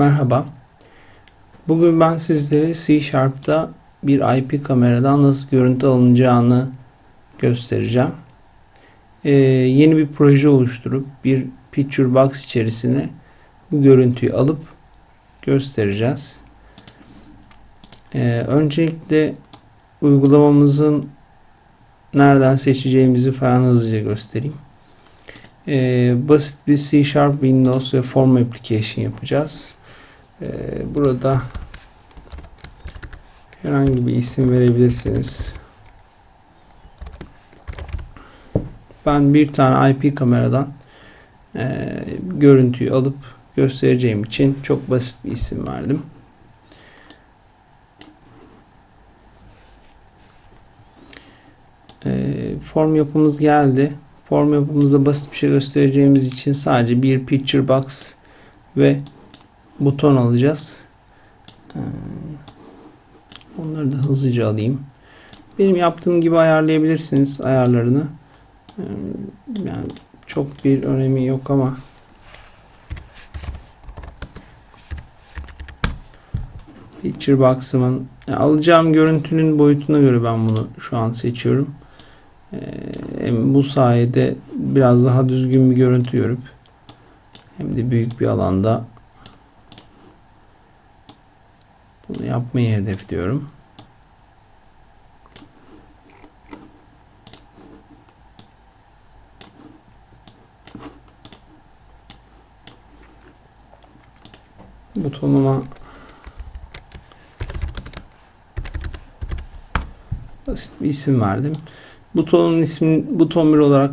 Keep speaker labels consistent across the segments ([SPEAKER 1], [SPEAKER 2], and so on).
[SPEAKER 1] Merhaba. Bugün ben sizlere C Sharp'ta bir IP kameradan nasıl görüntü alınacağını göstereceğim. Ee, yeni bir proje oluşturup bir Picture Box içerisine bu görüntüyü alıp göstereceğiz. Ee, öncelikle uygulamamızın nereden seçeceğimizi falan hızlıca göstereyim. Ee, basit bir C Sharp Windows ve Form Application yapacağız. Ee, burada herhangi bir isim verebilirsiniz. Ben bir tane IP kameradan e, görüntüyü alıp göstereceğim için çok basit bir isim verdim. E, form yapımız geldi. Form yapımızda basit bir şey göstereceğimiz için sadece bir picture box ve buton alacağız. Ee, onları da hızlıca alayım. Benim yaptığım gibi ayarlayabilirsiniz ayarlarını. Ee, yani çok bir önemi yok ama Picture box'ımın yani alacağım görüntünün boyutuna göre ben bunu şu an seçiyorum. Ee, hem bu sayede biraz daha düzgün bir görüntü görüp hem de büyük bir alanda bunu yapmayı hedefliyorum. Butonuma basit bir isim verdim. Butonun ismi buton 1 olarak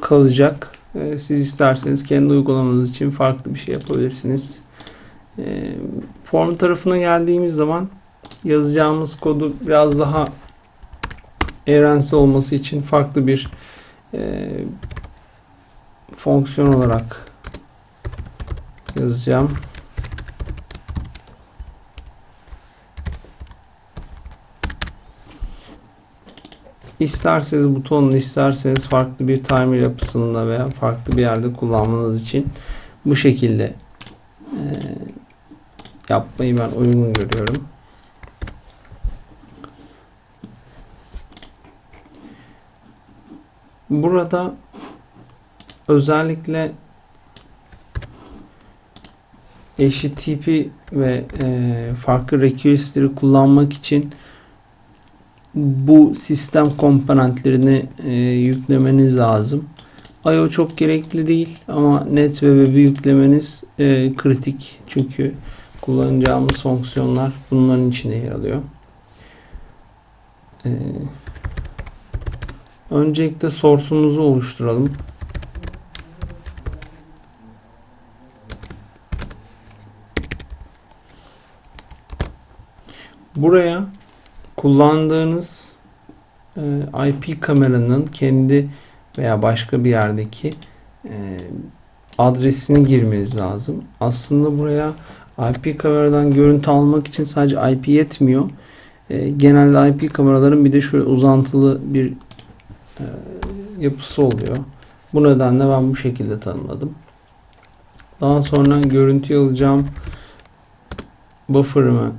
[SPEAKER 1] kalacak. Ee, siz isterseniz kendi uygulamanız için farklı bir şey yapabilirsiniz. Form tarafına geldiğimiz zaman yazacağımız kodu biraz daha evrensel olması için farklı bir e, fonksiyon olarak yazacağım. İsterseniz butonunu isterseniz farklı bir timer yapısında veya farklı bir yerde kullanmanız için bu şekilde e, yapmayı ben uygun görüyorum. Burada özellikle HTTP ve e, farklı request'leri kullanmak için bu sistem komponentlerini e, yüklemeniz lazım. I.O. çok gerekli değil ama net ve web'i yüklemeniz e, kritik. Çünkü kullanacağımız fonksiyonlar bunların içine yer alıyor. E, öncelikle source'umuzu oluşturalım. Buraya kullandığınız e, IP kameranın kendi veya başka bir yerdeki e, adresini girmeniz lazım. Aslında buraya IP kameradan görüntü almak için sadece IP yetmiyor. E, genelde IP kameraların bir de şöyle uzantılı bir e, yapısı oluyor. Bu nedenle ben bu şekilde tanımladım. Daha sonra görüntü alacağım buffer'ımı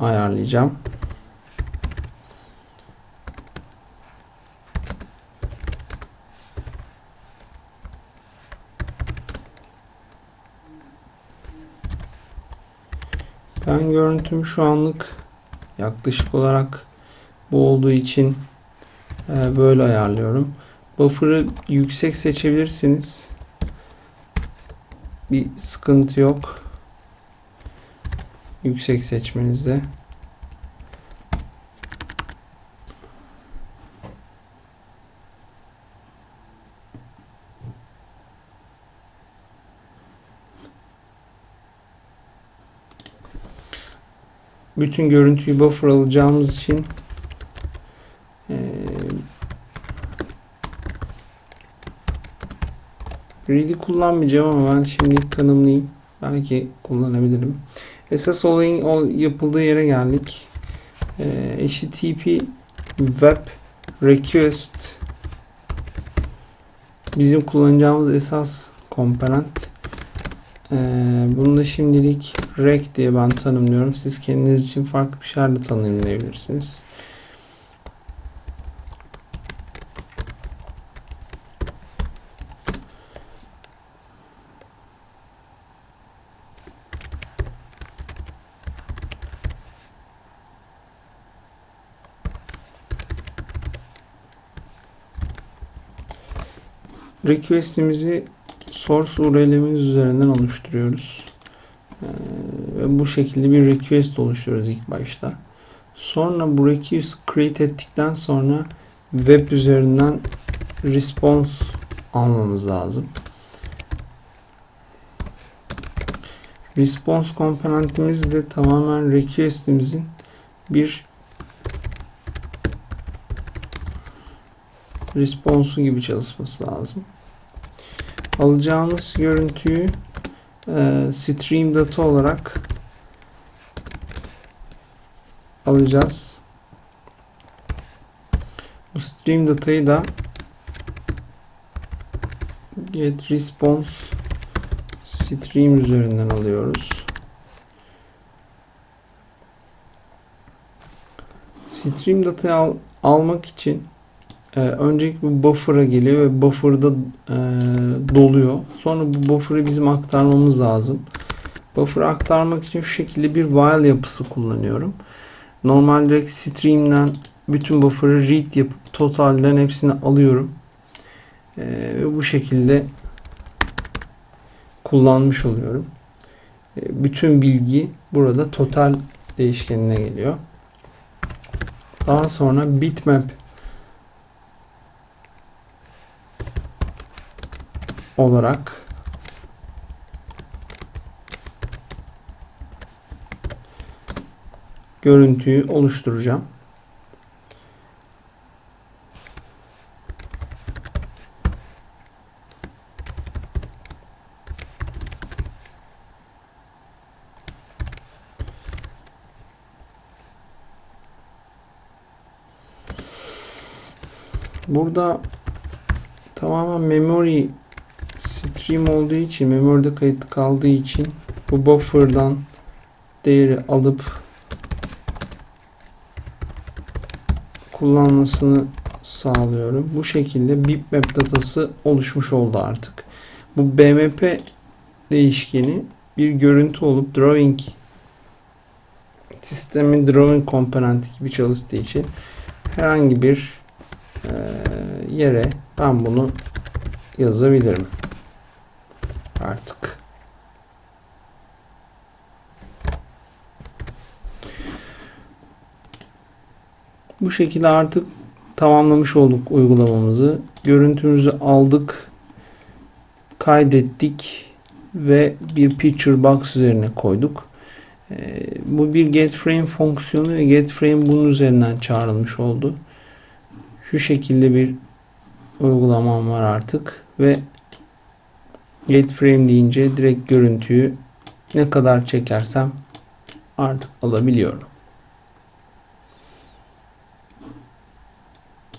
[SPEAKER 1] ayarlayacağım. Ben görüntümü şu anlık yaklaşık olarak bu olduğu için e, böyle ayarlıyorum. Buffer'ı yüksek seçebilirsiniz. Bir sıkıntı yok. Yüksek seçmenizde. Bütün görüntüyü buffer alacağımız için e, read'i kullanmayacağım ama ben şimdi tanımlayayım. Belki kullanabilirim. Esas olayın o yapıldığı yere geldik. E, HTTP web request bizim kullanacağımız esas komponent. Ee, bunu da şimdilik rec diye ben tanımlıyorum. Siz kendiniz için farklı bir şeylerle tanımlayabilirsiniz. Request'imizi source URL'imiz üzerinden oluşturuyoruz. Ee, ve bu şekilde bir request oluşturuyoruz ilk başta. Sonra bu request create ettikten sonra web üzerinden response almamız lazım. Response komponentimiz de tamamen request'imizin bir response'u gibi çalışması lazım. Alacağımız görüntüyü e, stream data olarak alacağız. Bu stream datayı da get response stream üzerinden alıyoruz. Stream datayı al, almak için ee, öncelikle bu buffer'a geliyor ve buffer'da e, doluyor. Sonra bu buffer'ı bizim aktarmamız lazım. Buffer'ı aktarmak için şu şekilde bir while yapısı kullanıyorum. Normal direkt stream'den bütün buffer'ı read yapıp totalden hepsini alıyorum. E, ve bu şekilde kullanmış oluyorum. E, bütün bilgi burada total değişkenine geliyor. Daha sonra bitmap olarak görüntüyü oluşturacağım. Burada tamamen memory stream olduğu için, memory'de kayıtlı kaldığı için bu buffer'dan değeri alıp kullanmasını sağlıyorum. Bu şekilde bitmap datası oluşmuş oldu artık. Bu BMP değişkeni bir görüntü olup drawing sistemin drawing komponenti gibi çalıştığı için herhangi bir yere ben bunu yazabilirim artık. Bu şekilde artık tamamlamış olduk uygulamamızı. Görüntümüzü aldık, kaydettik ve bir picture box üzerine koyduk. Ee, bu bir getFrame fonksiyonu ve getFrame bunun üzerinden çağrılmış oldu. Şu şekilde bir uygulamam var artık ve Get frame deyince direkt görüntüyü ne kadar çekersem artık alabiliyorum.